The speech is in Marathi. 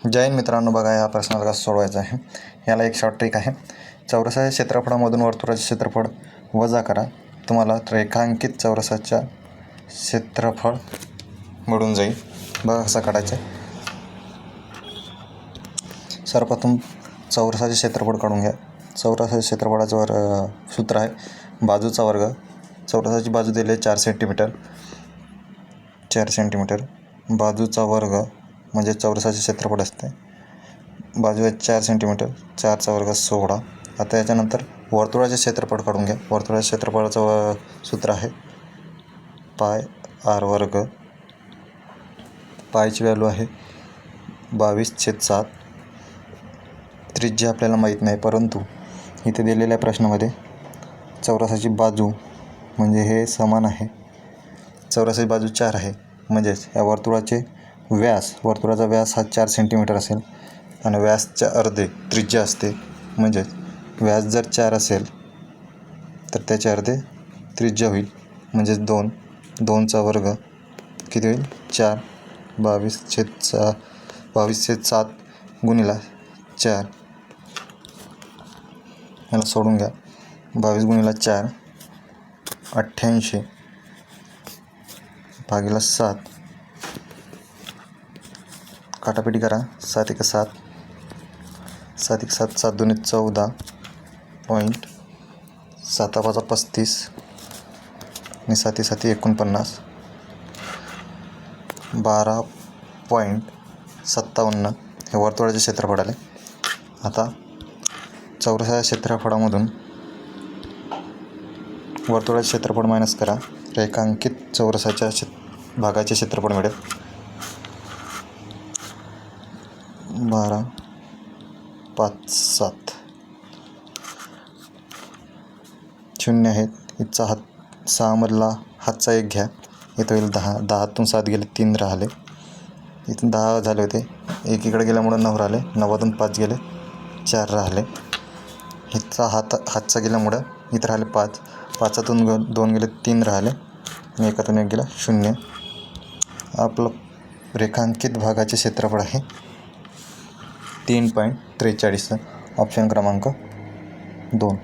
जैन मित्रांनो बघा या प्रश्नाला कसं सोडवायचा आहे. याला एक शॉर्ट ट्रिक आहे. चौरसाच्या क्षेत्रफळामधून वर्तुळाचे क्षेत्रफळ वजा करा. तुम्हाला रेखांकित चौरसाच्या क्षेत्रफळ मिळून जाईल. बघा कसं काढायचं आहे. सर्वप्रथम चौरसाचे क्षेत्रफळ काढून घ्या. चौरसाच्या क्षेत्रफळाचं वर सूत्र आहे बाजूचा वर्ग. चौरसाची बाजू दिली आहे चार सेंटीमीटर चार सेंटीमीटर बाजूचा वर्ग म्हणजे चौरसाचे क्षेत्रफळ असते. बाजू आहे चार सेंटीमीटर चारचा वर्ग सोळा. आता याच्यानंतर वर्तुळाचे क्षेत्रफळ काढून घ्या. वर्तुळाच्या क्षेत्रफळाचं व सूत्र आहे. पाय आर वर्ग. पायची व्हॅल्यू आहे बावीस छेद सात. त्रिज्या आपल्याला माहीत नाही परंतु इथे दिलेल्या प्रश्नामध्ये चौरसाची बाजू म्हणजे हे समान आहे. चौरसाची बाजू चार आहे. म्हणजेच या वर्तुळाचे व्यास वर्तुळाचा व्यास हा चार सेंटीमीटर असेल आणि व्यासच्या अर्धे त्रिज्या असते. म्हणजेच व्यास जर चार असेल तर त्याचे अर्धे त्रिज्या होईल. म्हणजेच दोन दोनचा वर्ग किती होईल? चार. बावीस छेद सा बावीस छेद सात गुणिला चार. याला सोडून घ्या. बावीस गुणिला चार अठ्ठ्याऐंशी. भागीला सात. काटापिटी करा. सात एक सात. सात एक सात सात दोन चौदा. पॉईंट साता पाचा पस्तीस. आणि साती साती एकोणपन्नास. बारा पॉईंट सत्तावन्न. हे वर्तुळाचे क्षेत्रफळ आले. आता चौरसाच्या क्षेत्रफळामधून वर्तुळाचे क्षेत्रफळ मायनस करा. रेखांकित चौरसाच्या क्षेत्र भागाचे क्षेत्रफळ मिळेल. बारा पाच सात. शून्य आहेत इथचा हात सहामधला हातचा एक घ्या. इथं होईल दहा. दहातून सात गेले तीन राहिले. इथून दहा झाले होते. एक इकडे गेल्यामुळं नऊ राहिले. नव्वदून पाच गेले चार राहिले. इथचा हात हातचा गेल्यामुळं इथं राहिले पाच. पाचातून ग दोन गेले तीन राहिले. आणि एकातून एक गेला शून्य. आपलं रेखांकित भागाचे क्षेत्रफळ आहे. तीन पॉईंट त्रेचाळीस ऑप्शन क्रमांक दोन.